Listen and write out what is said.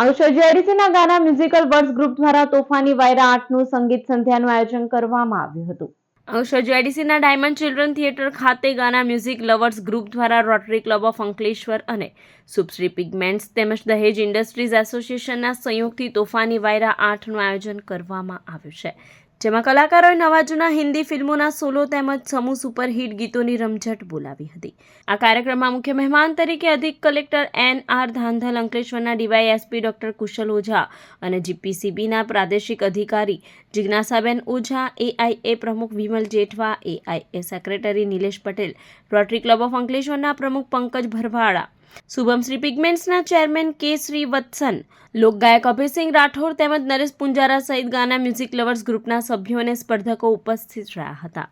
અનુસર્જરીસીના ગાના musical words group દ્વારા તોફાની વાયરા આઠનું સંગીત સંધ્યાનું આયોજન કરવામાં આવ્યું હતું. અનુસર્જરીસીના ડાયમંડ ચિલ્ડ્રન થિયેટર ખાતે ગાના મ્યુઝિક લવર્સ ગ્રુપ દ્વારા રોટરી ક્લબ ઓફ અંકલેશ્વર અને સુપશ્રી પિગમેન્ટ્સ તેમજ દહેજ ઇન્ડસ્ટ્રીઝ એસોસિએશનના સંયોગથી તોફાની વાયરા આઠનું આયોજન કરવામાં આવ્યું છે. જેમાં કલાકારોએ નવા જૂના હિન્દી ફિલ્મોના સોલો તેમજ સમૂહ સુપરહિટ ગીતોની રમઝટ બોલાવી હતી. આ કાર્યક્રમમાં મુખ્ય મહેમાન તરીકે અધિક કલેક્ટર એન આર ધાંધલ, અંકલેશ્વરના ડીવાયએસપી ડોક્ટર કુશલ ઓઝા અને જીપીસીબીના પ્રાદેશિક અધિકારી જિજ્ઞાસાબેન ઓઝા એઆઈએ પ્રમુખ Vimal Jethwa AIA secretary Nilesh Patel, Rotary club of અંકલેશ્વરના પ્રમુખ પંકજ ભરવાડા શુભમશ્રી પિગમેન્ટ્સના ચેરમેન કે શ્રી વત્સન, લોકગાયક અભયસિંહ રાઠોડ તેમજ નરેશ પુંજારા સહિત ગાના મ્યુઝિક લવર્સ ગ્રુપના સભ્યો અને સ્પર્ધકો ઉપસ્થિત રહ્યા હતા.